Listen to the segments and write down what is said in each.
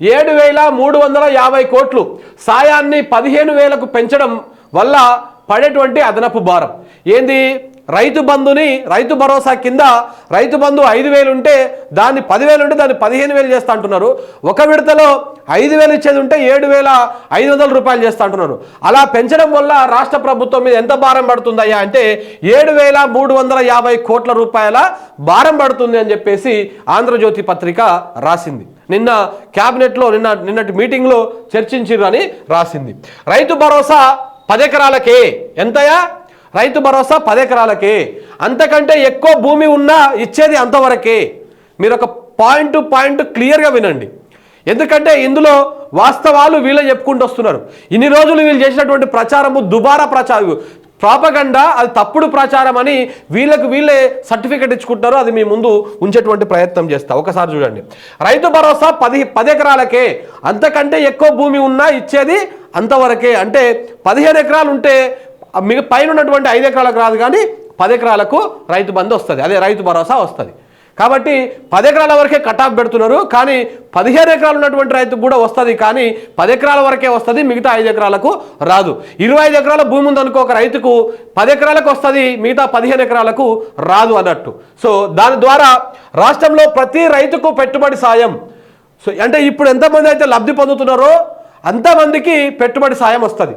ఏడు వేల మూడు వందల యాభై కోట్లు. సాయాన్ని పదిహేను వేలకు పెంచడం వల్ల పడేటువంటి అదనపు భారం. ఏంది? రైతు బంధుని రైతు భరోసా కింద రైతు బంధు ఐదు వేలు ఉంటే దాన్ని పదివేలు ఉంటే దాన్ని పదిహేను వేలు చేస్తా అంటున్నారు. ఒక విడతలో ఐదు వేలు ఇచ్చేది ఉంటే ఏడు వేల ఐదు వందల రూపాయలు చేస్తా అంటున్నారు. అలా పెంచడం వల్ల రాష్ట్ర ప్రభుత్వం మీద ఎంత భారం పడుతుందయ్యా అంటే ఏడు వేల మూడు వందల యాభై కోట్ల రూపాయల భారం పడుతుంది అని చెప్పేసి ఆంధ్రజ్యోతి పత్రిక రాసింది. నిన్న క్యాబినెట్లో నిన్న నిన్నటి మీటింగ్లో చర్చించిర్రు అని రాసింది. రైతు భరోసా పదెకరాలకే. ఎంతయా రైతు భరోసా పదెకరాలకే. అంతకంటే ఎక్కువ భూమి ఉన్నా ఇచ్చేది అంతవరకే. మీరు ఒక పాయింట్ టు పాయింట్ క్లియర్గా వినండి. ఎందుకంటే ఇందులో వాస్తవాలు వీళ్ళే చెప్పుకుంటూ వస్తున్నారు. ఇన్ని రోజులు వీళ్ళు చేసినటువంటి ప్రచారము దుబారా ప్రచారం ప్రాపగండా అది తప్పుడు ప్రచారం అని వీళ్ళకు వీళ్ళే సర్టిఫికెట్ ఇచ్చుకుంటారు అది మీ ముందు ఉంచేటువంటి ప్రయత్నం చేస్తా. ఒకసారి చూడండి. రైతు భరోసా పది పది ఎకరాలకే అంతకంటే ఎక్కువ భూమి ఉన్నా ఇచ్చేది అంతవరకే. అంటే పదిహేను ఎకరాలు ఉంటే మిగ పైన ఉన్నటువంటి ఐదు ఎకరాలకు రాదు కానీ పది ఎకరాలకు రైతు బంధు వస్తుంది. అదే రైతు భరోసా వస్తుంది. కాబట్టి పది ఎకరాల వరకే కటాఫ్ పెడుతున్నారు. కానీ పదిహేను ఎకరాలు ఉన్నటువంటి రైతుకు కూడా వస్తుంది. కానీ పది ఎకరాల వరకే వస్తుంది. మిగతా ఐదు ఎకరాలకు రాదు. ఇరవై ఐదు ఎకరాల భూమి ఉందనుకో ఒక రైతుకు పది ఎకరాలకు వస్తుంది. మిగతా పదిహేను ఎకరాలకు రాదు అన్నట్టు. సో దాని ద్వారా రాష్ట్రంలో ప్రతి రైతుకు పెట్టుబడి సాయం. సో అంటే ఇప్పుడు ఎంతమంది అయితే లబ్ధి పొందుతున్నారో అంతమందికి పెట్టుబడి సాయం వస్తుంది.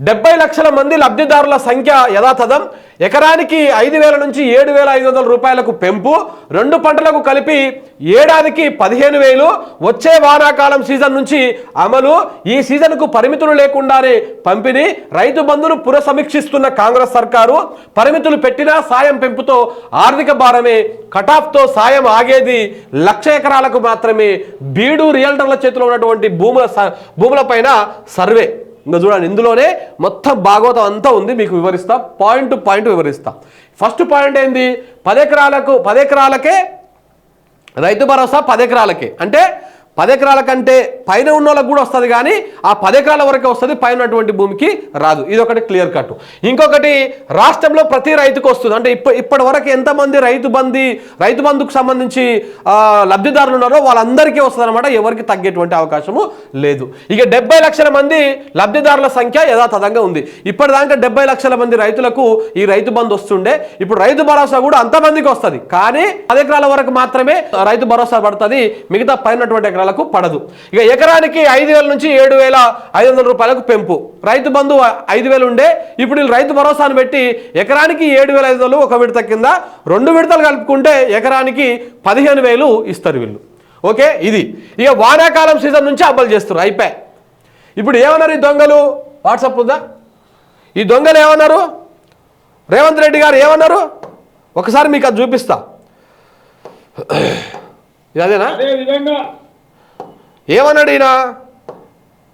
డెబ్బై లక్షల మంది లబ్ధిదారుల సంఖ్య యథాతథం. ఎకరానికి ఐదు వేల నుంచి ఏడు వేల ఐదు వందల రూపాయలకు పెంపు. రెండు పంటలకు కలిపి ఏడాదికి పదిహేను వేలు. వచ్చే వానాకాలం సీజన్ నుంచి అమలు. ఈ సీజన్కు పరిమితులు లేకుండానే పంపిణీ. రైతు బంధును పునఃసమీక్షిస్తున్న కాంగ్రెస్ సర్కారు పరిమితులు పెట్టినా సాయం పెంపుతో ఆర్థిక భారమే కటాఫ్తో సాయం ఆగేది లక్ష ఎకరాలకు మాత్రమే. బీడు రియల్టర్ల చేతిలో ఉన్నటువంటి భూముల స- భూములపైన సర్వే. ఇంకా చూడండి ఇందులోనే మొత్తం భాగవతం అంతా ఉంది మీకు వివరిస్తా. పాయింట్ టు పాయింట్ వివరిస్తా. ఫస్ట్ పాయింట్ ఏంది? పదెకరాలకు పదెకరాలకే రైతు భరోసా పదెకరాలకే అంటే పదెకరాల కంటే పైన ఉన్న వాళ్ళకి కూడా వస్తుంది కానీ ఆ పదెకరాల వరకే వస్తుంది పైన ఉన్నటువంటి భూమికి రాదు. ఇది ఒకటి క్లియర్ కట్. ఇంకొకటి రాష్ట్రంలో ప్రతి రైతుకు వస్తుంది. అంటే ఇప్ప ఇప్పటి వరకు ఎంతమంది రైతు బంది రైతు బంధుకు సంబంధించి లబ్ధిదారులు ఉన్నారో వాళ్ళందరికీ వస్తుంది అనమాట ఎవరికి తగ్గేటువంటి అవకాశము లేదు. ఇక డెబ్బై లక్షల మంది లబ్ధిదారుల సంఖ్య యథాతథంగా ఉంది. ఇప్పటిదాకా డెబ్బై లక్షల మంది రైతులకు ఈ రైతు బంధు వస్తుండే. ఇప్పుడు రైతు భరోసా కూడా అంతమందికి వస్తుంది. కానీ పది ఎకరాల వరకు మాత్రమే రైతు భరోసా పడుతుంది. మిగతా పైనటువంటి ఎకరాలకు పడదు. ఇక ఎకరానికి ఐదు వేల నుంచి ఏడు వేల ఐదు వందల రూపాయలకు పెంపు. రైతు బంధు ఐదు వేలు ఉండే ఇప్పుడు వీళ్ళు రైతు భరోసాను పెట్టి ఎకరానికి ఏడు వేల ఐదు వందలు ఒక విడత కింద రెండు విడతలు కలుపుకుంటే ఎకరానికి పదిహేను వేలు ఇస్తారు వీళ్ళు. ఓకే? ఇది. ఇక వానాకాలం సీజన్ నుంచి అమలు చేస్తారు అయిపోయి ఇప్పుడు ఏమన్నారు ఈ దొంగలు? వాట్సాప్ ఉందా? ఈ దొంగలు ఏమన్నారు? రేవంత్ రెడ్డి గారు ఏమన్నారు? ఒకసారి మీకు అది చూపిస్తా. అదేనా? అదే విధంగా ఏమన్నాడు ఈయన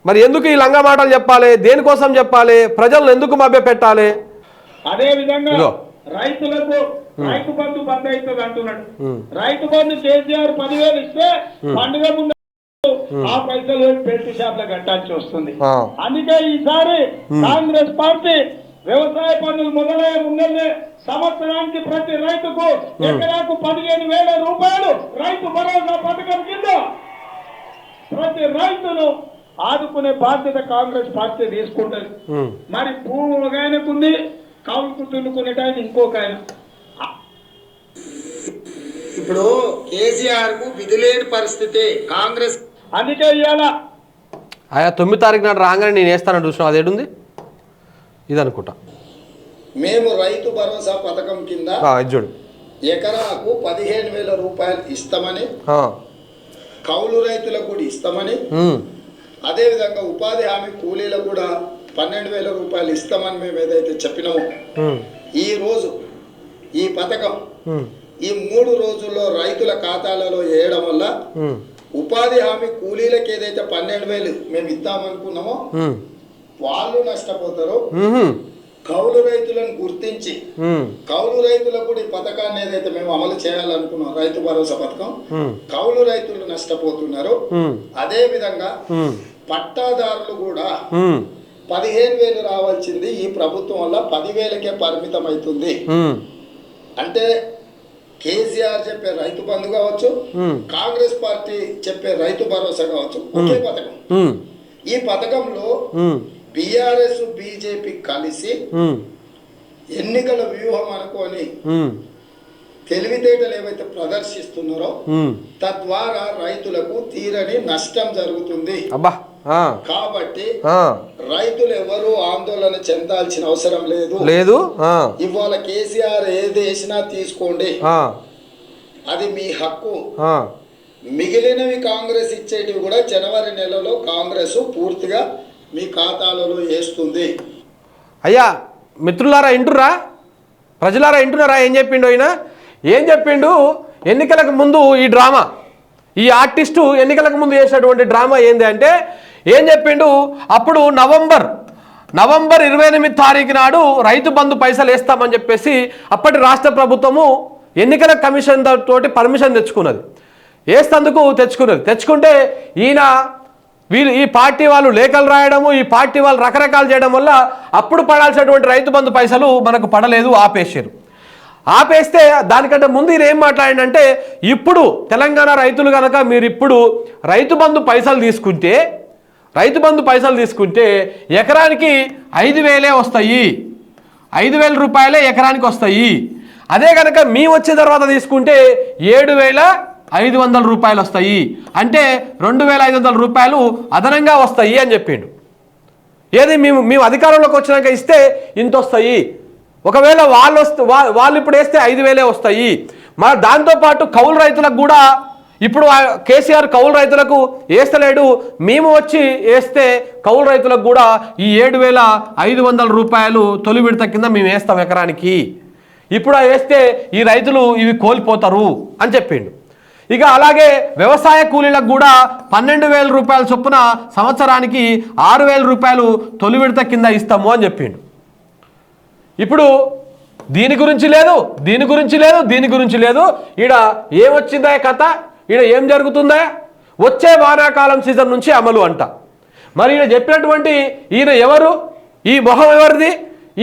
మరి ఎందుకు ఈ లంగా మాటలు చెప్పాలి? దేనికోసం చెప్పాలి? ప్రజలను ఎందుకు మభ్య పెట్టాలి అదే విధంగా. రైతులకు రైతు బంధు బంద్ అవుతుంది అంటున్నాడు. రైతు బంధు కేసీఆర్ పదివేలు ఇస్తే పండుగ ముందు ఆ పైసలు పెట్టి షాప్ల కట్టాల్సి వస్తుంది. అందుకే ఈసారి కాంగ్రెస్ పార్టీ వ్యవసాయ పనులు మొదలయ్యే ముందరే సంవత్సరానికి ప్రతి రైతుకు ఎకరాకు పదిహేను వేల రూపాయలు రైతు భరోసా పథకం కింద ప్రతి రైతును ఆదుకునే బాధ్యత కాంగ్రెస్ పార్టీ తీసుకుంటది. మరి భూమి ఒక ఆయనకుంది కౌలుకు దున్నుకునేట ఆయన ఇంకొక ఆయన. ఇప్పుడు కేసీఆర్కు విధి లేని పరిస్థితి కాంగ్రెస్ అందుకే ఇవాళ ఆయా తొమ్మిది తారీఖు నాడు రాగానే నేను వేస్తాను చూసిన అది ఏడుంది? ఇది అనుకుంటా మేము రైతు భరోసా పథకం కింద ఆ, ఇది చూడు. ఎకరాకు పదిహేను వేల రూపాయలు ఇస్తామని. కౌలు రైతులకు కూడా ఇస్తామని. అదేవిధంగా ఉపాధి హామీ కూలీలకు కూడా పన్నెండు వేల రూపాయలు ఇస్తామని మేము ఏదైతే చెప్పినామో. ఈ రోజు ఈ పథకం. ఈ మూడు రోజుల్లో రైతుల ఖాతాలలో వేయడం వల్ల. ఉపాధి హామీ కూలీలకు ఏదైతే పన్నెండు వేలు మేము ఇద్దామనుకున్నామో. వాళ్ళు నష్టపోతారో. కౌలు రైతులను గుర్తించి. కౌలు రైతులకు కూడా ఈ పథకాన్ని ఏదైతే మేము అమలు చేయాలనుకున్నాం రైతు భరోసా పథకం. కౌలు రైతులు నష్టపోతున్నారు. అదే విధంగా. పట్టాదారులు కూడా. పదిహేను వేలు రావాల్సింది ఈ ప్రభుత్వం వల్ల పదివేలకే పరిమితం అవుతుంది. అంటే కేసీఆర్ చెప్పే రైతు బంధు కావచ్చు కాంగ్రెస్ పార్టీ చెప్పే రైతు భరోసా కావచ్చు ఒకే పథకం ఈ పథకంలో బీఆర్ఎస్ బీజేపీ కలిసి ఎన్నికల వ్యూహం అనుకొని తెలివితేటలు ఏవైతే ప్రదర్శిస్తున్నారో. తద్వారా రైతులకు తీరని నష్టం జరుగుతుంది. కాబట్టి రైతులు ఎవరు ఆందోళన చెందాల్సిన అవసరం లేదు. లేదు ఇవాళ కేసీఆర్ ఏది వేసినా తీసుకోండి. అది మీ హక్కు. మిగిలినవి కాంగ్రెస్ ఇచ్చేటివి కూడా జనవరి నెలలో కాంగ్రెస్ పూర్తిగా మీ ఖాతాలలో వేస్తుంది. అయ్యా మిత్రులారా ఇంటురా ప్రజలారా ఇంటున్నారా? ఏం చెప్పిండు ఆయన ఏం చెప్పిండు? ఎన్నికలకు ముందు ఈ డ్రామా ఈ ఆర్టిస్టు ఎన్నికలకు ముందు చేసినటువంటి డ్రామా ఏంది అంటే ఏం చెప్పిండు? అప్పుడు నవంబర్ నవంబర్ ఇరవై ఎనిమిది తారీఖు నాడు రైతు బంధు పైసలు వేస్తామని చెప్పేసి అప్పటి రాష్ట్ర ప్రభుత్వము ఎన్నికల కమిషన్ తోటి పర్మిషన్ తెచ్చుకున్నది. వేస్తందుకు తెచ్చుకున్నది. తెచ్చుకుంటే ఈయన వీళ్ళు ఈ పార్టీ వాళ్ళు లేఖలు రాయడము ఈ పార్టీ వాళ్ళు రకరకాలు చేయడం వల్ల అప్పుడు పడాల్సినటువంటి రైతు బంధు పైసలు మనకు పడలేదు ఆపేశారు. ఆపేస్తే దానికంటే ముందు ఈయన ఏం మాట్లాడినంటే ఇప్పుడు తెలంగాణ రైతులు కనుక మీరు ఇప్పుడు రైతు బంధు పైసలు తీసుకుంటే రైతు బంధు పైసలు తీసుకుంటే ఎకరానికి ఐదు వేలే వస్తాయి. ఐదు వేల రూపాయలే ఎకరానికి వస్తాయి. అదే కనుక మీ వచ్చే తర్వాత తీసుకుంటే ఏడు వేల ఐదు వందల రూపాయలు వస్తాయి. అంటే రెండు వేల ఐదు వందల రూపాయలు అదనంగా వస్తాయి అని చెప్పిండు. ఏది మేము మేము అధికారంలోకి వచ్చినాక ఇస్తే ఇంత వస్తాయి. ఒకవేళ వాళ్ళు వస్తే వాళ్ళు ఇప్పుడు వేస్తే ఐదు వేలే వస్తాయి. మా దాంతోపాటు కౌలు రైతులకు కూడా ఇప్పుడు కేసీఆర్ కౌలు రైతులకు వేస్తలేడు. మేము వచ్చి వేస్తే కౌలు రైతులకు కూడా ఈ ఏడు వేల ఐదు వందల రూపాయలు తొలి విడత కింద మేము వేస్తాం ఎకరానికి. ఇప్పుడు వేస్తే ఈ రైతులు ఇవి కోల్పోతారు అని చెప్పిండు. ఇక అలాగే వ్యవసాయ కూలీలకు కూడా పన్నెండు వేల రూపాయల చొప్పున సంవత్సరానికి ఆరు వేల రూపాయలు తొలి విడత కింద ఇస్తాము అని చెప్పిండు. ఇప్పుడు దీని గురించి లేదు దీని గురించి లేదు దీని గురించి లేదు. ఈడ ఏమొచ్చిందా కథ? ఈడ ఏం జరుగుతుందా? వచ్చే వానాకాలం సీజన్ నుంచి అమలు అంట. మరి ఈయన చెప్పినటువంటి ఈయన ఎవరు? ఈ మొహం ఎవరిది?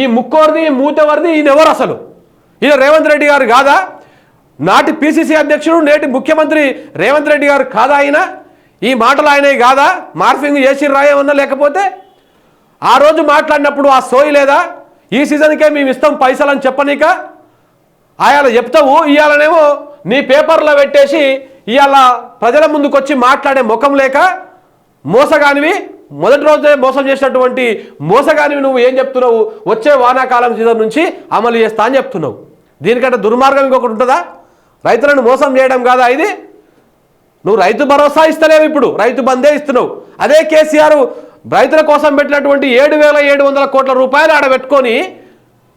ఈ ముక్కోరిది ఈ మూతెవరిది? ఈయన ఎవరు అసలు? ఈయన రేవంత్ రెడ్డి గారు కాదా? నాటి పిసిసి అధ్యక్షుడు నేటి ముఖ్యమంత్రి రేవంత్ రెడ్డి గారు కాదా ఆయన? ఈ మాటలు ఆయనే కాదా? మార్ఫింగ్ చేసి రాయమన్నా లేకపోతే? ఆ రోజు మాట్లాడినప్పుడు ఆ సోయి లేదా? ఈ సీజన్కే మేము ఇస్తాం పైసలు అని చెప్పనీక? ఆయాల చెప్తావు ఇవాళనేమో నీ పేపర్లో పెట్టేసి ఇవాళ ప్రజల ముందుకు వచ్చి మాట్లాడే ముఖం లేక? మోసగానివి? మొదటి రోజే మోసం చేసినటువంటి మోసగానివి నువ్వు ఏం చెప్తున్నావు? వచ్చే వానాకాలం సీజన్ నుంచి అమలు చేస్తా అని చెప్తున్నావు. దీనికంటే దుర్మార్గం ఇంకొకటి ఉంటుందా? రైతులను మోసం చేయడం కాదా ఇది? నువ్వు రైతు భరోసా ఇస్తలేవు ఇప్పుడు. రైతు బందే ఇస్తున్నావు. అదే కేసీఆర్ రైతుల కోసం పెట్టినటువంటి ఏడు వేల ఏడు వందల కోట్ల రూపాయలు ఆడ పెట్టుకొని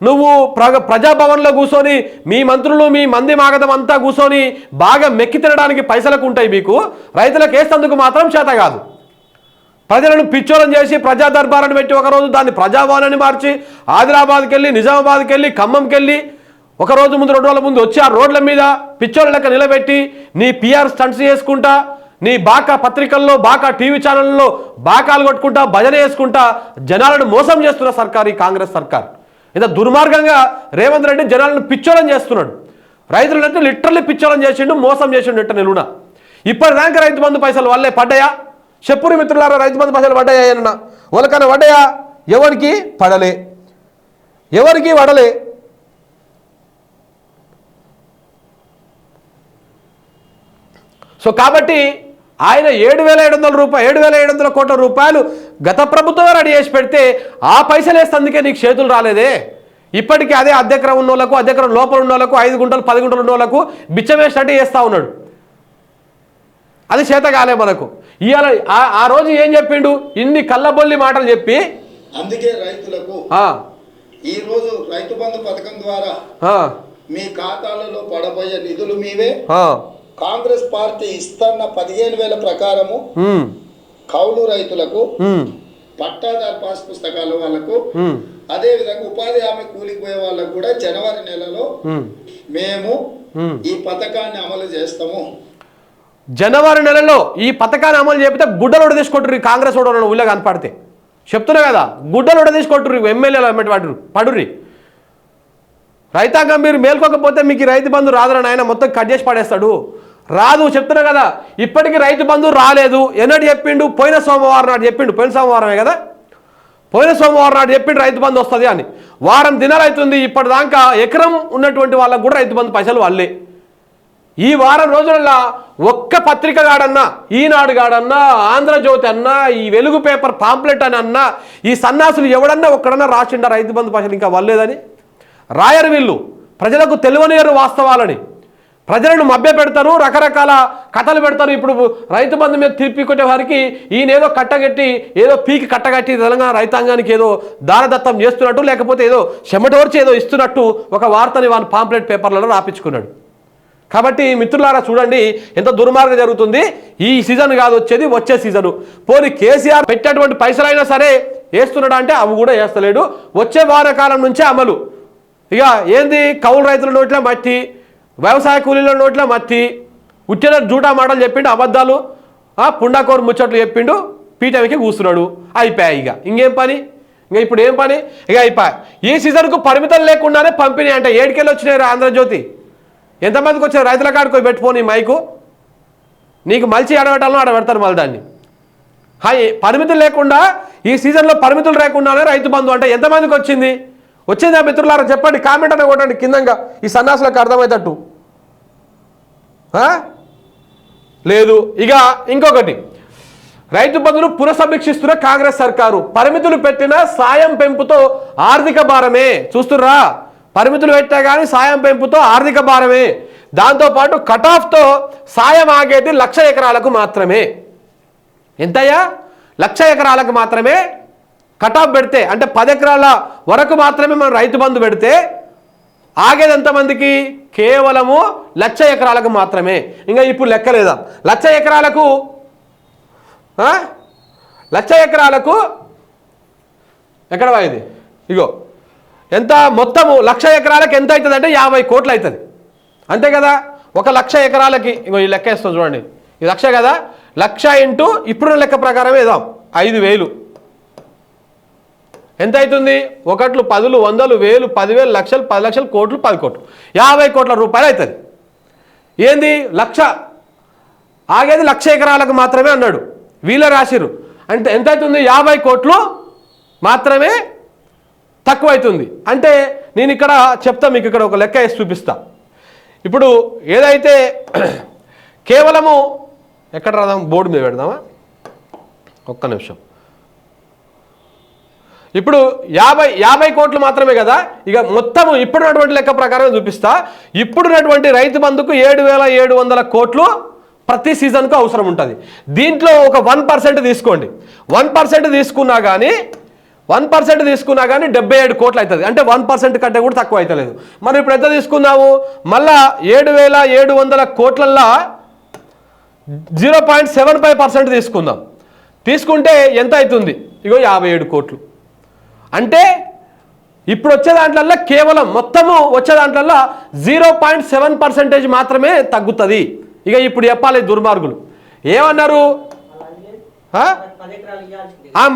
నువ్వు ప్ర ప్రజాభవన్లో కూర్చొని మీ మంత్రులు మీ మంది మాగదం అంతా కూర్చొని బాగా మెక్కి తినడానికి పైసలకు ఉంటాయి మీకు. రైతులకు వేసేందుకు మాత్రం చేత కాదు. ప్రజలను పిచ్చోరం చేసి ప్రజా దర్బారాన్ని పెట్టి ఒకరోజు దాన్ని ప్రజాభవనాన్ని మార్చి ఆదిలాబాద్కి వెళ్ళి నిజామాబాద్కి వెళ్ళి ఖమ్మంకి వెళ్ళి ఒక రోజు ముందు రెండు రోజుల ముందు వచ్చి ఆ రోడ్ల మీద పిచ్చోళ్ళ లెక్క నిలబెట్టి నీ పిఆర్ స్టంట్స్ చేసుకుంటా నీ బాకా పత్రికల్లో బాకా టీవీ ఛానళ్ళలో బాకాలు కొట్టుకుంటా భజన చేసుకుంటా జనాలను మోసం చేస్తున్న సర్కార్ ఈ కాంగ్రెస్ సర్కార్. ఇంత దుర్మార్గంగా రేవంత్ రెడ్డి జనాలను పిచ్చోలం చేస్తున్నాడు. రైతులంటే లిటరల్లీ పిచ్చోలం చేసిండు మోసం చేసిండు ఇట్ట ఇప్పటి ఇప్పటిదాకా రైతు బంధు పైసలు వల్లే పడ్డాయా? చెప్పురి మిత్రులారా రైతు బంధు పైసలు పడ్డాయా అన్న వాళ్ళకన్నా పడ్డాయా? ఎవరికి? పడలే. ఎవరికి? పడలే. సో కాబట్టి ఆయన ఏడు వేల ఏడు వందల రూపాయలు ఏడు వేల ఏడు వందల కోట్ల రూపాయలు గత ప్రభుత్వమే రెడీ చేసి పెడితే ఆ పైసలు వేస్తందుకే నీకు చేతులు రాలేదే. ఇప్పటికీ అదే అద్దెకరం ఉన్న వాళ్ళకు అద్దెకరం లోపల ఉన్న వాళ్ళకు ఐదు గుంటలు పది గుంటలు ఉన్న వాళ్ళకు బిచ్చం వేసినట్టు చేస్తా ఉన్నాడు. అది చేత కాలే మనకు. ఇవాళ ఆ- రోజు ఏం చెప్పిండు? ఇన్ని కళ్ళబొల్లి మాటలు చెప్పి అందుకే రైతులకు ఈ రోజు రైతు బంధు పథకం ద్వారా మీ ఖాతాలలో పడబోయే నిధులు మీవే. కాంగ్రెస్ పార్టీ ఇస్తున్న పదిహేను వేల ప్రకారము కౌలు రైతులకు పట్టాదారు పాస్ పుస్తకాల వాళ్ళకు అదే విధంగా ఉపాధి హామీ కూలికి పోయే వాళ్ళకు కూడా జనవరి నెలలో మేము. ఈ పథకాన్ని అమలు చేస్తాము. జనవరి నెలలో ఈ పథకాన్ని అమలు చేపితే గుడ్డలు ఉడదీసుకుంటారు ఈ కాంగ్రెస్ కూడా ఊళ్ళో కనపడితే. చెప్తున్నా కదా గుడ్డలు ఉడదీసుకుంటారు ఎమ్మెల్యేలు అమ్మటి వాడు పడుర్రి. రైతాంగం మీరు మేల్కోకపోతే మీకు రైతు బంధు రాదని ఆయన మొత్తం కట్ చేసి పడేస్తాడు. రాదు చెప్తున్నా కదా ఇప్పటికీ రైతు బంధు రాలేదు. ఎన్నడు చెప్పిండు? పోయిన సోమవారం నాడు చెప్పిండు. పోయిన సోమవారమే కదా? పోయిన సోమవారం నాడు చెప్పిండు రైతు బంధు వస్తుంది అని. వారం దినాలు అవుతుంది ఇప్పటిదాకా ఎకరం ఉన్నటువంటి వాళ్ళకు కూడా రైతు బంధు పైసలు వాళ్ళే. ఈ వారం రోజులలో ఒక్క పత్రిక గాడన్నా ఈనాడు గాడన్నా ఆంధ్రజ్యోతి అన్నా ఈ వెలుగు పేపర్ పాంప్లెట్ అని అన్నా ఈ సన్నాసులు ఎవడన్నా ఒక్కడన్నా రాసిండా రైతు బంధు పైసలు ఇంకా వల్లేదని రాయరు వీళ్ళు. ప్రజలకు తెలియనియరు వాస్తవాలని. ప్రజలను మభ్య పెడతారు రకరకాల కథలు పెడతారు. ఇప్పుడు రైతు బంధు మీద తీర్పి కొట్టే వారికి ఈయన కట్టగట్టి ఏదో పీకి కట్టగట్టి తెలంగాణ రైతాంగానికి ఏదో దారదత్తం చేస్తున్నట్టు లేకపోతే ఏదో చెమటోర్చి ఏదో ఇస్తున్నట్టు ఒక వార్తని వాని పాంప్లెట్ పేపర్లలో రాపించుకున్నాడు. కాబట్టి మిత్రులారా చూడండి ఎంత దుర్మార్గం జరుగుతుంది. ఈ సీజన్ కాదు వచ్చేది వచ్చే సీజను. పోనీ కేసీఆర్ పెట్టేటువంటి పైసలైనా సరే వేస్తున్నాడా అంటే అవి కూడా వేస్తలేడు. వచ్చే వారకాలం నుంచే అమలు. ఇక ఏంది? కౌలు రైతుల నోట్ల మట్టి వ్యవసాయ కూలీల నోట్ల మట్టి ఉట్టిన జూటా మాటలు చెప్పిండు అబద్ధాలు పుండాకోరు ముచ్చట్లు చెప్పిండు పీటమికి కూస్తున్నాడు అయిపోయాయి ఇక. ఇంకేం పని? ఇంకా ఇప్పుడు ఏం పని? ఇక అయిపోయా. ఈ సీజన్కు పరిమితం లేకుండానే పంపిణీ అంటే ఏడుకెళ్ళి వచ్చినాయి ఆంధ్రజ్యోతి? ఎంతమందికి వచ్చారు రైతుల కాడికి పోయి పెట్టుకోని మైకు? నీకు మలిచి ఆడబెట్టాలను ఆడబెడతారు మళ్ళీ దాన్ని. హాయ్ పరిమితులు లేకుండా ఈ సీజన్లో పరిమితులు లేకుండానే రైతు బంధు అంటే ఎంతమందికి వచ్చింది? వచ్చిందా మిత్రులారా? చెప్పండి కామెంట్ అని కొట్టండి కిందంగా. ఈ సన్నాసులకు అర్థమయ్యేటట్టు. లేదు. ఇక ఇంకొకటి. రైతు బంధును పునఃసమీక్షిస్తున్న కాంగ్రెస్ సర్కారు. పరిమితులు పెట్టిన సాయం పెంపుతో ఆర్థిక భారమే. చూస్తుర్రా? పరిమితులు పెట్టా కానీ సాయం పెంపుతో ఆర్థిక భారమే. దాంతోపాటు కటాఫ్తో సాయం ఆగేది లక్ష ఎకరాలకు మాత్రమే. ఎంతయ్యా? లక్ష ఎకరాలకు మాత్రమే. కటాఫ్ పెడితే అంటే పది ఎకరాల వరకు మాత్రమే మనం రైతు బంధు పెడితే ఆగేది ఎంతమందికి? కేవలము లక్ష ఎకరాలకు మాత్రమే. ఇంకా ఇప్పుడు లెక్కలేదా లక్ష ఎకరాలకు లక్ష ఎకరాలకు ఎక్కడ ఇది? ఇగో ఎంత మొత్తము లక్ష ఎకరాలకు ఎంత అవుతుంది అంటే యాభై కోట్లు అవుతుంది అంతే కదా? ఒక లక్ష ఎకరాలకి ఇగో ఈ లెక్క వేస్తాం చూడండి. ఈ లక్ష కదా? లక్ష ఇంటూ ఇప్పుడున్న లెక్క ప్రకారం వేద్దాం. ఐదు వేలు. ఎంత అవుతుంది ఒకట్లు పదులు వందలు వేలు పదివేలు లక్షలు పది లక్షలు కోట్లు పది కోట్లు. యాభై కోట్ల రూపాయలు అవుతుంది. ఏంది? లక్ష. ఆగేది లక్ష ఎకరాలకు మాత్రమే అన్నాడు. వీళ్ళ రాసిరు అంటే ఎంత అవుతుంది యాభై కోట్లు మాత్రమే తక్కువ అవుతుంది అంటే నేను ఇక్కడ చెప్తా మీకు ఇక్కడ ఒక లెక్క వేసి చూపిస్తా. ఇప్పుడు ఏదైతే కేవలము ఎక్కడ రాదాం బోర్డు మీద పెడదామా? ఒక్క నిమిషం. ఇప్పుడు యాభై యాభై కోట్లు మాత్రమే కదా. ఇక మొత్తం ఇప్పుడున్నటువంటి లెక్క ప్రకారం చూపిస్తా. ఇప్పుడున్నటువంటి రైతు బంధుకు ఏడు వేల ఏడు వందల కోట్లు ప్రతి సీజన్కు అవసరం ఉంటుంది. దీంట్లో ఒక వన్ పర్సెంట్ తీసుకోండి. వన్ పర్సెంట్ తీసుకున్నా కానీ వన్ పర్సెంట్ తీసుకున్నా కానీ డెబ్బై ఏడు కోట్లు అవుతుంది అంటే వన్ పర్సెంట్ కంటే కూడా తక్కువ అవుతలేదు మనం ఇప్పుడు ఎంత తీసుకున్నాము మళ్ళా ఏడు వేల ఏడు వందల కోట్లల్లో zero point seven five percent తీసుకుందాం. తీసుకుంటే ఎంత అవుతుంది? ఇగో యాభై ఏడు కోట్లు. అంటే ఇప్పుడు వచ్చే దాంట్లల్లో కేవలం మొత్తము వచ్చే దాంట్లల్లో జీరో పాయింట్ సెవెన్ పర్సెంటేజ్ మాత్రమే తగ్గుతుంది. ఇక ఇప్పుడు చెప్పాలి దుర్మార్గులు. ఏమన్నారు?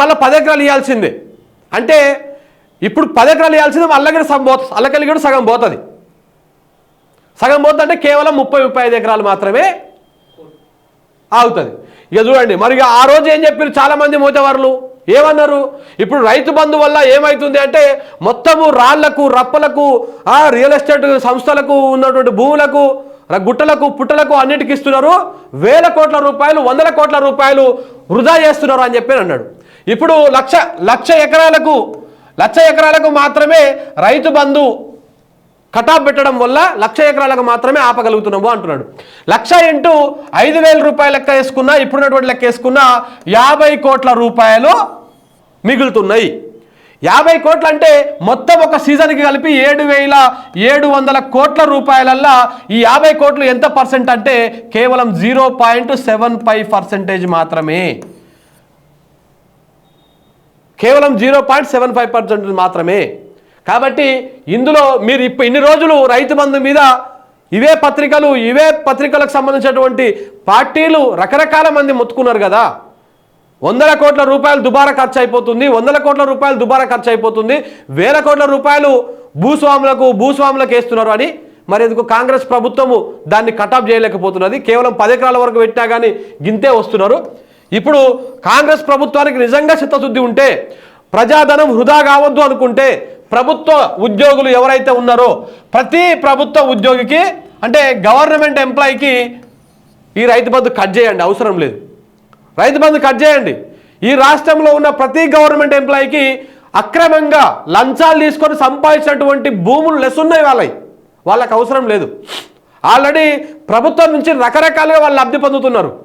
మళ్ళీ పది ఎకరాలు ఇవ్వాల్సిందే అంటే ఇప్పుడు పది ఎకరాలు ఇవ్వాల్సింది అల్లగడి సగం పోతుంది అల్లకలి కూడా సగం పోతుంది. సగం పోతుంది అంటే కేవలం ముప్పై ముప్పై ఐదు ఎకరాలు మాత్రమే ఆగుతుంది. ఇక చూడండి మరి ఇక ఆ రోజు ఏం చెప్పారు చాలా మంది ఏమన్నారు? ఇప్పుడు రైతు బంధు వల్ల ఏమవుతుంది అంటే మొత్తము రాళ్ళకు రప్పలకు ఆ రియల్ ఎస్టేట్ సంస్థలకు ఉన్నటువంటి భూములకు గుట్టలకు పుట్టలకు అన్నిటికి ఇస్తున్నారు. వేల కోట్ల రూపాయలు వందల కోట్ల రూపాయలు వృధా చేస్తున్నారు అని చెప్పి అన్నాడు. ఇప్పుడు లక్ష లక్ష ఎకరాలకు లక్ష ఎకరాలకు మాత్రమే రైతు బంధు కటాప్ పెట్టడం వల్ల లక్ష ఎకరాలకు మాత్రమే ఆపగలుగుతున్నాము అంటున్నాడు. లక్ష ఇంటూ ఐదు వేల రూపాయలు లెక్క వేసుకున్నా ఇప్పుడున్నటువంటి లెక్క వేసుకున్నా యాభై కోట్ల రూపాయలు మిగులుతున్నాయి. యాభై కోట్లు అంటే మొత్తం ఒక సీజన్కి కలిపి ఏడు వేల ఏడు వందల కోట్ల రూపాయలల్లా ఈ యాభై కోట్లు ఎంత పర్సెంట్ అంటే కేవలం zero point seven five percentage మాత్రమే. కేవలం zero point seven five percent మాత్రమే. కాబట్టి ఇందులో మీరు ఇప్పుడు ఇన్ని రోజులు రైతు బంధు మీద ఇవే పత్రికలు ఇవే పత్రికలకు సంబంధించినటువంటి పార్టీలు రకరకాల మంది మొత్తుకున్నారు కదా. వందల కోట్ల రూపాయలు దుబారా ఖర్చు అయిపోతుంది వందల కోట్ల రూపాయలు దుబారా ఖర్చు అయిపోతుంది వేల కోట్ల రూపాయలు భూస్వాములకు భూస్వాములకు వేస్తున్నారు అని మరి ఎందుకు కాంగ్రెస్ ప్రభుత్వము దాన్ని కటాప్ చేయలేకపోతున్నది? కేవలం పది ఎకరాల వరకు పెట్టినా కానీ గింతే వస్తున్నారు. ఇప్పుడు కాంగ్రెస్ ప్రభుత్వానికి నిజంగా చిత్తశుద్ధి ఉంటే ప్రజాధనం వృధా కావద్దు అనుకుంటే ప్రభుత్వ ఉద్యోగులు ఎవరైతే ఉన్నారో ప్రతి ప్రభుత్వ ఉద్యోగికి అంటే గవర్నమెంట్ ఎంప్లాయీకి ఈ రైతు బంధు కట్ చేయండి అవసరం లేదు. రైతు బంధు కట్ చేయండి. ఈ రాష్ట్రంలో ఉన్న ప్రతి గవర్నమెంట్ ఎంప్లాయీకి అక్రమంగా లంచాలు తీసుకొని సంపాదించినటువంటి భూములు లెస్ ఉన్నాయి వాళ్ళవి వాళ్ళకి అవసరం లేదు. ఆల్రెడీ ప్రభుత్వం నుంచి రకరకాలుగా వాళ్ళు లబ్ధి పొందుతున్నారు.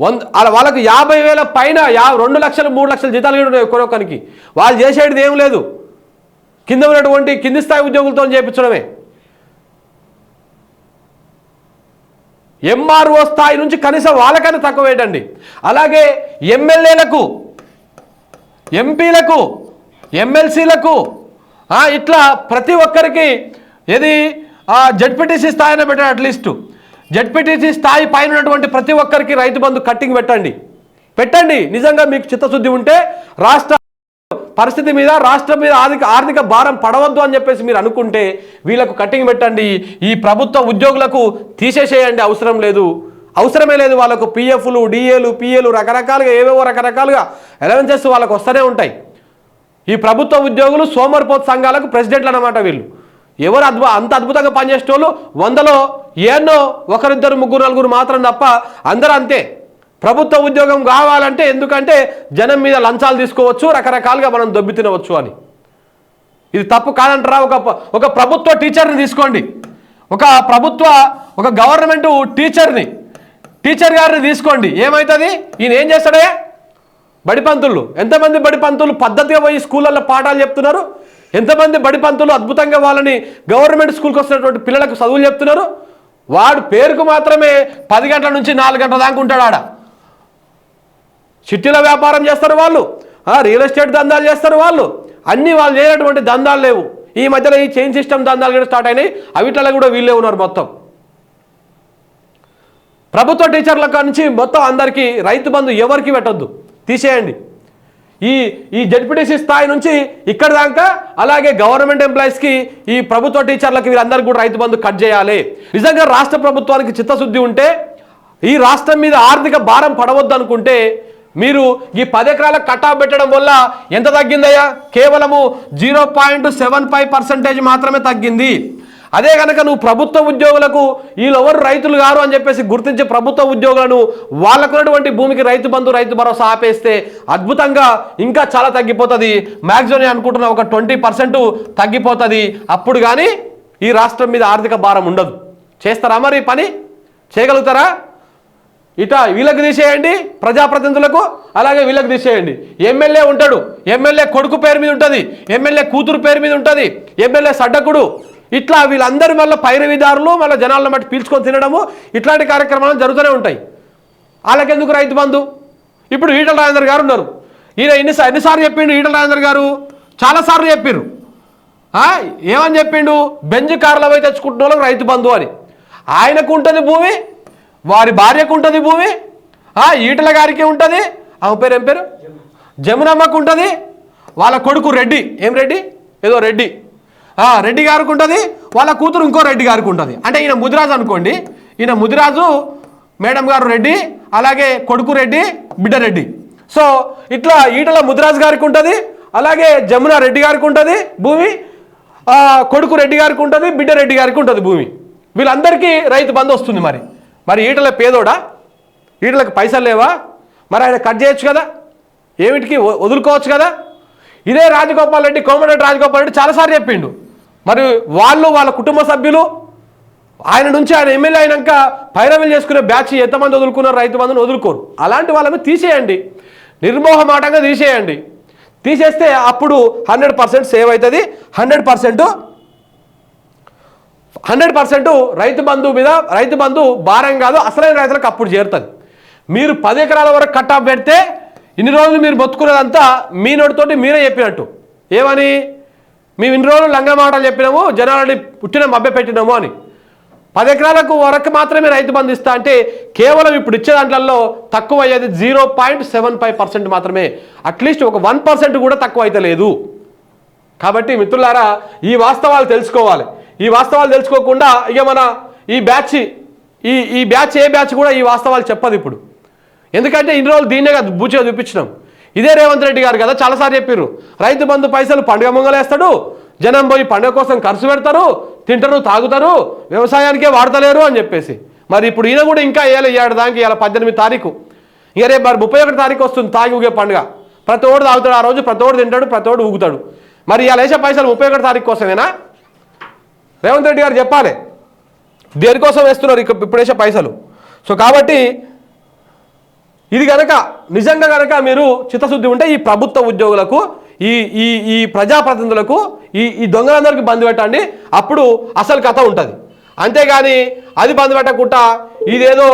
వంద వాళ్ళ- వాళ్ళకు యాభై వేల పైన యా రెండు లక్షలు మూడు లక్షల జీతాలు ఉన్నాయి ఒక్కొక్కరికి. వాళ్ళు చేసేటిది ఏం లేదు. కింద ఉన్నటువంటి కింది స్థాయి ఉద్యోగులతో చేయించడమే ఎంఆర్ఓ స్థాయి నుంచి కనీసం వాళ్ళకన్నా తక్కువ ఏంటండి అలాగే ఎమ్మెల్యేలకు ఎంపీలకు ఎమ్మెల్సీలకు ఇట్లా ప్రతి ఒక్కరికి ఏది జడ్పీటీసీ స్థాయిన పెట్టండి అట్లీస్ట్ జడ్పీటీసీ స్థాయి పైన ఉన్నటువంటి ప్రతి ఒక్కరికి రైతు బంధు కట్టింగ్ పెట్టండి. పెట్టండి. నిజంగా మీకు చిత్తశుద్ధి ఉంటే రాష్ట్ర పరిస్థితి మీద రాష్ట్రం మీద ఆర్థిక ఆర్థిక భారం పడవద్దు అని చెప్పేసి మీరు అనుకుంటే వీళ్ళకు కట్టింగ్ పెట్టండి ఈ ప్రభుత్వ ఉద్యోగులకు తీసేసేయండి అవసరం లేదు. అవసరమే లేదు వాళ్ళకు పిఎఫ్లు డిఏలు పిఏలు రకరకాలుగా ఏవేవో రకరకాలుగా అలవెన్సెస్ వాళ్ళకు వస్తూనే ఉంటాయి. ఈ ప్రభుత్వ ఉద్యోగులు సోమర్పోత్ సంఘాలకు ప్రెసిడెంట్లు అనమాట వీళ్ళు. ఎవరు అద్భు అంత అద్భుతంగా పనిచేసేటోళ్ళు వందలో ఏన్నో ఒకరిద్దరు ముగ్గురు నలుగురు మాత్రం తప్ప అందరూ అంతే. ప్రభుత్వ ఉద్యోగం కావాలంటే ఎందుకంటే జనం మీద లంచాలు తీసుకోవచ్చు రకరకాలుగా మనం దొబ్బి తినవచ్చు అని. ఇది తప్పు కాదంటారా? ఒక ఒక ప్రభుత్వ టీచర్ని తీసుకోండి. ఒక ప్రభుత్వ ఒక గవర్నమెంట్ టీచర్ని టీచర్ గారిని తీసుకోండి. ఏమవుతుంది ఈయన ఏం చేస్తాడే? బడిపంతులు ఎంతమంది బడిపంతులు పద్ధతిగా పోయి స్కూళ్ళల్లో పాఠాలు చెప్తున్నారు? ఎంతమంది బడిపంతులు అద్భుతంగా వాళ్ళని గవర్నమెంట్ స్కూల్కి వస్తున్నటువంటి పిల్లలకు చదువులు చెప్తున్నారు? వాడు పేరుకు మాత్రమే పది గంటల నుంచి నాలుగు గంటల దాకా ఉంటాడు ఆడ. చిట్టీల వ్యాపారం చేస్తారు వాళ్ళు. రియల్ ఎస్టేట్ దందాలు చేస్తారు వాళ్ళు. అన్నీ వాళ్ళు చేయనటువంటి దందాలు లేవు. ఈ మధ్యలో ఈ చైన్ సిస్టమ్ దందాలు కూడా స్టార్ట్ అయినాయి. అవిట్లలో కూడా వీళ్ళే ఉన్నారు మొత్తం. ప్రభుత్వ టీచర్ల నుంచి మొత్తం అందరికీ రైతు బంధు ఎవరికి పెట్టొద్దు. తీసేయండి. ఈ ఈ జడ్పీటీసీ స్థాయి నుంచి ఇక్కడ దాకా అలాగే గవర్నమెంట్ ఎంప్లాయీస్కి ఈ ప్రభుత్వ టీచర్లకి వీళ్ళందరికీ కూడా రైతు బంధు కట్ చేయాలి. నిజంగా రాష్ట్ర ప్రభుత్వానికి చిత్తశుద్ధి ఉంటే ఈ రాష్ట్రం మీద ఆర్థిక భారం పడవద్దు అనుకుంటే మీరు ఈ పది ఎకరాలకు కట్టా పెట్టడం వల్ల ఎంత తగ్గిందయ్యా? కేవలము zero point seven five percentage మాత్రమే తగ్గింది. అదే కనుక నువ్వు ప్రభుత్వ ఉద్యోగులకు వీళ్ళు ఎవరు రైతులు గారు అని చెప్పేసి గుర్తించే ప్రభుత్వ ఉద్యోగులను వాళ్ళకున్నటువంటి భూమికి రైతు బంధు రైతు భరోసా ఆపేస్తే అద్భుతంగా ఇంకా చాలా తగ్గిపోతుంది. మ్యాక్సిమం నేను అనుకుంటున్నా ఒక ట్వంటీ పర్సెంట్ తగ్గిపోతుంది. అప్పుడు కానీ ఈ రాష్ట్రం మీద ఆర్థిక భారం ఉండదు. చేస్తారా మరి పని? చేయగలుగుతారా? ఇట వీళ్ళకి తీసేయండి ప్రజాప్రతినిధులకు అలాగే వీళ్ళకి తీసేయండి. ఎమ్మెల్యే ఉంటాడు ఎమ్మెల్యే కొడుకు పేరు మీద ఉంటుంది ఎమ్మెల్యే కూతురు పేరు మీద ఉంటుంది ఎమ్మెల్యే సడ్డకుడు. ఇట్లా వీళ్ళందరూ మళ్ళీ పైరవిదారులు మళ్ళీ జనాలను బట్టి పీల్చుకొని తినడము ఇట్లాంటి కార్యక్రమాలు జరుగుతూనే ఉంటాయి. వాళ్ళకెందుకు రైతు బంధు? ఇప్పుడు ఈటల రాజేందర్ గారు ఉన్నారు. ఈయన ఎన్ని ఎన్నిసార్లు చెప్పిండు ఈటల రాజేందర్ గారు? చాలాసార్లు చెప్పారు ఏమని చెప్పిండు? బెంజ్ కార్లు అవి తెచ్చుకుంటున్న వాళ్ళకి రైతు బంధు అని. ఆయనకు ఉంటుంది భూమి వారి భార్యకు ఉంటుంది భూమి? ఆ, ఈటల గారికి ఉంటుంది? ఆమె పేరు ఏం పేరు? జమునమ్మకు ఉంటుంది? వాళ్ళ కొడుకు రెడ్డి. ఏం రెడ్డి? ఏదో రెడ్డి. ఆ, రెడ్డి గారికి ఉంటుంది వాళ్ళ కూతురు ఇంకో రెడ్డి గారికి ఉంటుంది. అంటే ఈయన ముదిరాజు అనుకోండి. ఈయన ముదిరాజు మేడం గారు రెడ్డి అలాగే కొడుకు రెడ్డి బిడ్డ రెడ్డి. సో ఇట్లా ఈటల ముదిరాజు గారికి ఉంటుంది అలాగే జమున రెడ్డి గారికి ఉంటుంది భూమి కొడుకు రెడ్డి గారికి ఉంటుంది బిడ్డ రెడ్డి గారికి ఉంటుంది భూమి. వీళ్ళందరికీ రైతు బంధు వస్తుంది మరి. మరి ఈటల పేదోడా? ఈటలకు పైసలు లేవా? మరి ఆయన కట్ చేయొచ్చు కదా? ఏమిటికి? వదులుకోవచ్చు కదా? ఇదే రాజగోపాల్ రెడ్డి కోమరెడ్డి రాజగోపాల్ రెడ్డి చాలాసార్లు చెప్పిండు. మరి వాళ్ళు వాళ్ళ కుటుంబ సభ్యులు ఆయన నుంచి ఆయన ఎమ్మెల్యే అయినాక పైరవీలు చేసుకునే బ్యాచ్ ఎంతమంది వదులుకున్నారు? రైతు బంధుని వదులుకోరు. అలాంటి వాళ్ళని తీసేయండి. నిర్మోహమాటంగా తీసేయండి. తీసేస్తే అప్పుడు హండ్రెడ్ పర్సెంట్ సేవ్ అవుతుంది. Hundred percent hundred percent Rythu Bandhu మీద రైతు బంధు భారం కాదు అసలైన రైతులకు అప్పుడు చేరుతుంది. మీరు పది ఎకరాల వరకు కట్టా పెడితే ఇన్ని రోజులు మీరు బతుకున్నదంతా మీ నోటితోటి మీరే చెప్పినట్టు. ఏమని? మేము ఇన్ని రోజులు లంగా మాటలు చెప్పినాము జనాలని పుట్టిన మభ్య పెట్టినాము అని. పది ఎకరాలకు వరకు మాత్రమే రైతు బంధు ఇస్తా అంటే కేవలం ఇప్పుడు ఇచ్చే దాంట్లలో తక్కువ అయ్యేది zero point seven five percent మాత్రమే. అట్లీస్ట్ ఒక వన్ పర్సెంట్ కూడా తక్కువ అయితే లేదు. కాబట్టి మిత్రులారా ఈ వాస్తవాలు తెలుసుకోవాలి. ఈ వాస్తవాలు తెలుసుకోకుండా ఇక మన ఈ బ్యాచ్ ఈ ఈ బ్యాచ్ ఏ బ్యాచ్ కూడా ఈ వాస్తవాలు చెప్పదు ఇప్పుడు. ఎందుకంటే ఇన్ని రోజులు దీన్నే కదా బూచిగా చూపించినాం. ఇదే రేవంత్ రెడ్డి గారు కదా చాలాసార్లు చెప్పారు రైతు బంధు పైసలు పండుగ ముంగలేస్తాడు జనం పోయి పండుగ కోసం ఖర్చు పెడతారు తింటారు తాగుతారు వ్యవసాయానికే వాడతలేరు అని చెప్పేసి. మరి ఇప్పుడు ఈయన కూడా ఇంకా వేయాలి ఏడు దానికి ఇలా పద్దెనిమిది తారీఖు. ఇక రేపు మరి ముప్పై ఒకటి తారీఖు వస్తుంది తాగి ఊగే పండుగ. ప్రతి ఓడు తాగుతాడు ఆ రోజు ప్రతి ఓడు తింటాడు ప్రతి ఓడు ఊగుతాడు. మరి ఇలా వేసే పైసలు ముప్పై ఒకటి తారీఖు కోసమేనా? రేవంత్ రెడ్డి గారు చెప్పాలి. దేనికోసం వేస్తున్నారు ఇక ఇప్పుడేసే పైసలు? సో కాబట్టి ఇది కనుక నిజంగా కనుక మీరు చిత్తశుద్ధి ఉంటే ఈ ప్రభుత్వ ఉద్యోగులకు ఈ ఈ ఈ ప్రజాప్రతినిధులకు ఈ ఈ దొంగలందరికీ బంద్ పెట్టండి. అప్పుడు అసలు కథ ఉంటుంది. అంతేగాని అది బంద్ పెట్టకుండా ఇదేదో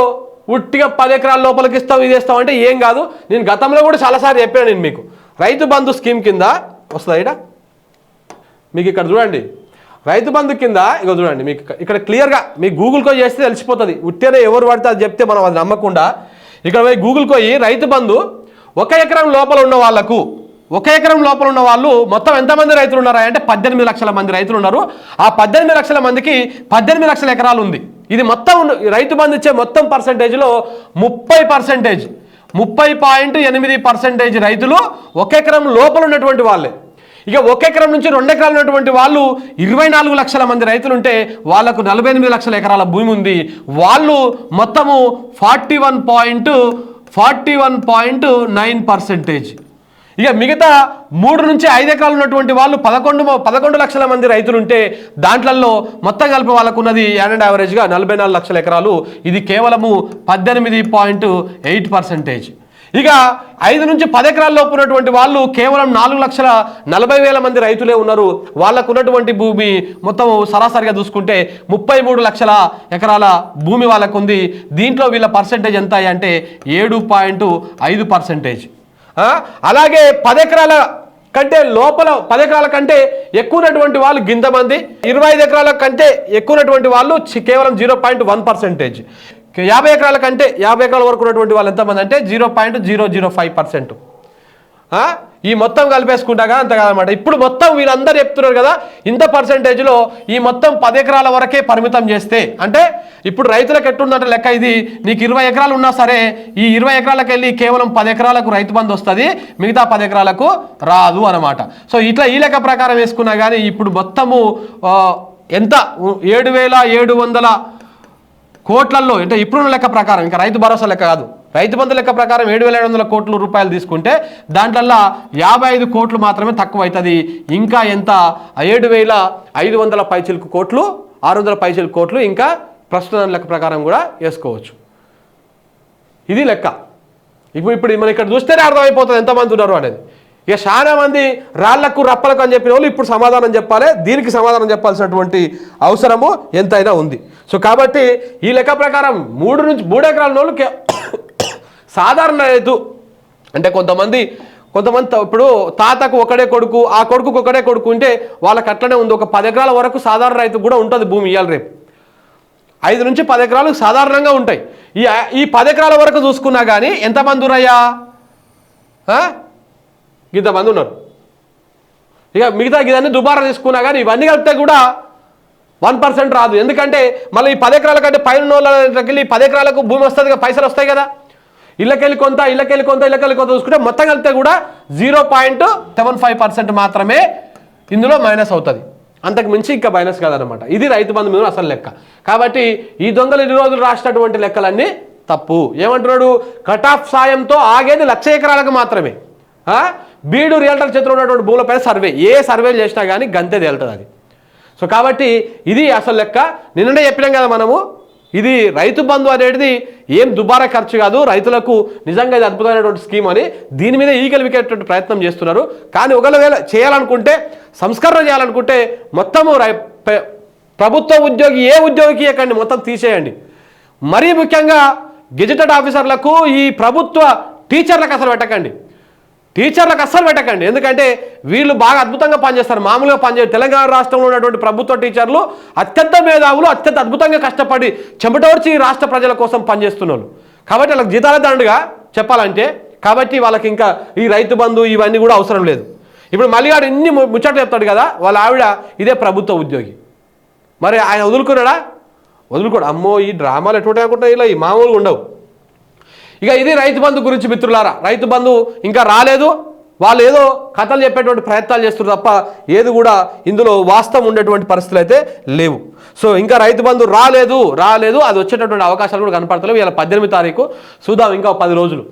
ఉట్టిగా పది ఎకరాల లోపలికి ఇస్తాం ఇది ఇస్తాం అంటే ఏం కాదు. నేను గతంలో కూడా చాలాసార్లు చెప్పాను నేను మీకు. రైతు బంధు స్కీమ్ కింద వస్తుందా మీకు ఇక్కడ చూడండి. రైతు బంధు కింద ఇక చూడండి మీకు ఇక్కడ- క్లియర్గా మీకు గూగుల్కో చేస్తే తెలిసిపోతుంది. ఉట్టేనే ఎవరు పడితే అది చెప్తే మనం అది నమ్మకుండా. ఇక్కడ పోయి గూగుల్ పోయి రైతు బంధు ఒక ఎకరం లోపల ఉన్న వాళ్ళకు ఒక ఎకరం లోపల ఉన్న వాళ్ళు మొత్తం ఎంతమంది రైతులు ఉన్నారా? అంటే పద్దెనిమిది లక్షల మంది రైతులు ఉన్నారు. ఆ పద్దెనిమిది లక్షల మందికి పద్దెనిమిది లక్షల ఎకరాలు ఉంది. ఇది మొత్తం రైతు బంధు ఇచ్చే మొత్తం పర్సంటేజ్లో ముప్పై పర్సెంటేజ్ ముప్పై పాయింట్ ఎనిమిది పర్సెంటేజ్ రైతులు ఒక ఎకరం లోపల ఉన్నటువంటి వాళ్ళే. ఇక ఒక ఎకరం నుంచి రెండు ఎకరాలు ఉన్నటువంటి వాళ్ళు ఇరవై నాలుగు లక్షల మంది రైతులు ఉంటే వాళ్ళకు నలభై ఎనిమిది లక్షల ఎకరాల భూమి ఉంది. వాళ్ళు మొత్తము forty one point forty one point nine percentage. ఇక మిగతా మూడు నుంచి ఐదు ఎకరాలు ఉన్నటువంటి వాళ్ళు పదకొండు పదకొండు లక్షల మంది రైతులు ఉంటే దాంట్లలో మొత్తం కలిపి వాళ్ళకు ఉన్నది యాడ్ యావరేజ్గా నలభై నాలుగు లక్షల ఎకరాలు. ఇది కేవలము పద్దెనిమిది పాయింట్ ఎయిట్ పర్సెంటేజ్. ఇక ఐదు నుంచి పది ఎకరాల్లో ఉన్నటువంటి వాళ్ళు కేవలం నాలుగు లక్షల నలభై వేల మంది రైతులే ఉన్నారు. వాళ్ళకు ఉన్నటువంటి భూమి మొత్తం సరాసరిగా చూసుకుంటే ముప్పై మూడు లక్షల ఎకరాల భూమి వాళ్ళకు ఉంది దీంట్లో వీళ్ళ పర్సెంటేజ్ ఎంత అంటే ఏడు పాయింట్ ఐదు పర్సెంటేజ్. అలాగే పది ఎకరాల కంటే లోపల పది ఎకరాల కంటే ఎక్కువ ఉన్నటువంటి వాళ్ళు గింతమంది ఇరవై ఐదు ఎకరాల కంటే ఎక్కువ ఉన్నటువంటి వాళ్ళు కేవలం జీరో పాయింట్ వన్ పర్సెంటేజ్. యాభై ఎకరాల కంటే యాభై ఎకరాల వరకు ఉన్నటువంటి వాళ్ళు ఎంతమంది అంటే zero point zero zero five percent. ఈ మొత్తం కలిపేసుకుంటాగా అంత కాదనమాట ఇప్పుడు మొత్తం వీళ్ళందరూ చెప్తున్నారు కదా ఇంత పర్సెంటేజ్లో ఈ మొత్తం పది ఎకరాల వరకే పరిమితం చేస్తే అంటే ఇప్పుడు రైతులకు ఎట్టుందంటే లెక్క ఇది నీకు ఇరవై ఎకరాలు ఉన్నా సరే ఈ ఇరవై ఎకరాలకు వెళ్ళి కేవలం పది ఎకరాలకు రైతు బంధు వస్తుంది మిగతా పది ఎకరాలకు రాదు అనమాట సో ఇట్లా ఈ లెక్క ప్రకారం వేసుకున్నా కానీ ఇప్పుడు మొత్తము ఎంత? ఏడు వేల ఏడు వందల కోట్లల్లో అంటే ఇప్పుడున్న లెక్క ప్రకారం ఇంకా రైతు భరోసా లెక్క కాదు. రైతు బంధు లెక్క ప్రకారం ఏడు వేల ఏడు వందల కోట్ల రూపాయలు తీసుకుంటే దాంట్లో యాభై ఐదు కోట్లు మాత్రమే తక్కువ అవుతుంది ఇంకా ఎంత? ఏడు వేల ఐదు వందల పైచిలకు కోట్లు ఆరు వందల పైచిలకు కోట్లు ఇంకా ప్రస్తుతం లెక్క ప్రకారం కూడా వేసుకోవచ్చు. ఇది లెక్క. ఇప్పుడు ఇప్పుడు మనం ఇక్కడ చూస్తేనే అర్థమైపోతుంది ఎంతమంది ఉన్నారు అనేది. ఇక చాలా మంది రాళ్ళకు రప్పలకు అని చెప్పిన వాళ్ళు ఇప్పుడు సమాధానం చెప్పాలి. దీనికి సమాధానం చెప్పాల్సినటువంటి అవసరము ఎంతైనా ఉంది. సో కాబట్టి ఈ లెక్క ప్రకారం మూడు నుంచి మూడు ఎకరాల వాళ్ళు కే- సాధారణ రైతు అంటే కొంతమంది కొంతమంది ఇప్పుడు తాతకు ఒకడే కొడుకు ఆ కొడుకుకు ఒకడే కొడుకు ఉంటే వాళ్ళకి అట్లనే ఉంది. ఒక పది ఎకరాల వరకు సాధారణ రైతు కూడా ఉంటుంది భూమి ఇవాళ రేపు. ఐదు నుంచి పది ఎకరాలు సాధారణంగా ఉంటాయి. ఈ ఈ పది ఎకరాల వరకు చూసుకున్నా కానీ ఎంతమంది ఉన్నాయా? ఇంతమంది ఉన్నారు. ఇక మిగతా ఇదన్నీ దుబారా తీసుకున్నా కానీ ఇవన్నీ కలిపితే కూడా వన్ పర్సెంట్ రాదు. ఎందుకంటే మళ్ళీ ఈ పది ఎకరాల కంటే పైన వాళ్ళకి వెళ్ళి పది ఎకరాలకు భూమి వస్తుంది కదా పైసలు వస్తాయి కదా. ఇళ్ళకెళ్ళి కొంత ఇళ్ళకెళ్ళి కొంత ఇళ్ళకెళ్ళి కొంత చూసుకుంటే మొత్తం కలిపితే కూడా zero point seven five percent మాత్రమే ఇందులో మైనస్ అవుతుంది. అంతకు మించి ఇంకా మైనస్ కాదనమాట ఇది రైతు బంధు మీద అసలు లెక్క. కాబట్టి ఈ దొంగలు ఇన్ని రోజులు రాసినటువంటి లెక్కలన్నీ తప్పు. ఏమంటున్నాడు? కట్ ఆఫ్ సాయంతో ఆగేది లక్ష ఎకరాలకు మాత్రమే. బీడు రియల్టర్ చేతిలో ఉన్నటువంటి భూములపైన సర్వే. ఏ సర్వేలు చేసినా కానీ గంతే తేలుతుంది అది. సో కాబట్టి ఇది అసలు లెక్క. నిన్ననే చెప్పినాం కదా మనము ఇది రైతు బంధు అనేది ఏం దుబారా ఖర్చు కాదు. రైతులకు నిజంగా ఇది అద్భుతమైనటువంటి స్కీమ్ అని దీని మీద ఈగలివికేటువంటి ప్రయత్నం చేస్తున్నారు. కానీ ఒకవేళ చేయాలనుకుంటే సంస్కరణ చేయాలనుకుంటే మొత్తము రై ప్రభుత్వ ఉద్యోగి ఏ ఉద్యోగికి ఎక్కండి మొత్తం తీసేయండి. మరీ ముఖ్యంగా గెజిటెడ్ ఆఫీసర్లకు ఈ ప్రభుత్వ టీచర్లకు అసలు పెట్టకండి. టీచర్లకు అస్సలు పెట్టకండి. ఎందుకంటే వీళ్ళు బాగా అద్భుతంగా పనిచేస్తారు. మామూలుగా పనిచే తెలంగాణ రాష్ట్రంలో ఉన్నటువంటి ప్రభుత్వ టీచర్లు అత్యంత మేధావులు అత్యంత అద్భుతంగా కష్టపడి చెమటోర్చి ఈ రాష్ట్ర ప్రజల కోసం పనిచేస్తున్నారు కాబట్టి వాళ్ళకి జీతాల దండుగా చెప్పాలంటే కాబట్టి వాళ్ళకి ఇంకా ఈ రైతు బంధు ఇవన్నీ కూడా అవసరం లేదు. ఇప్పుడు మల్లిగాడు ఇన్ని ముచ్చట్లు చెప్తాడు కదా వాళ్ళ ఆవిడ ఇదే ప్రభుత్వ ఉద్యోగి. మరి ఆయన వదులుకున్నాడా? వదులుకోడు అమ్మో ఈ డ్రామాలు ఎటువంటి అనుకుంటా ఇలా ఈ మామూలుగా ఉండవు. ఇక ఇది రైతు బంధు గురించి మిత్రులారా. రైతు బంధు ఇంకా రాలేదు. వాళ్ళు ఏదో కథలు చెప్పేటువంటి ప్రయత్నాలు చేస్తున్నారు తప్ప ఏది కూడా ఇందులో వాస్తవం ఉండేటువంటి పరిస్థితులు అయితే లేవు. సో ఇంకా రైతు బంధు రాలేదు రాలేదు. అది వచ్చేటటువంటి అవకాశాలు కూడా కనపడతలేవు. ఇలా పద్దెనిమిది తారీఖు. చూద్దాం ఇంకా పది రోజులు.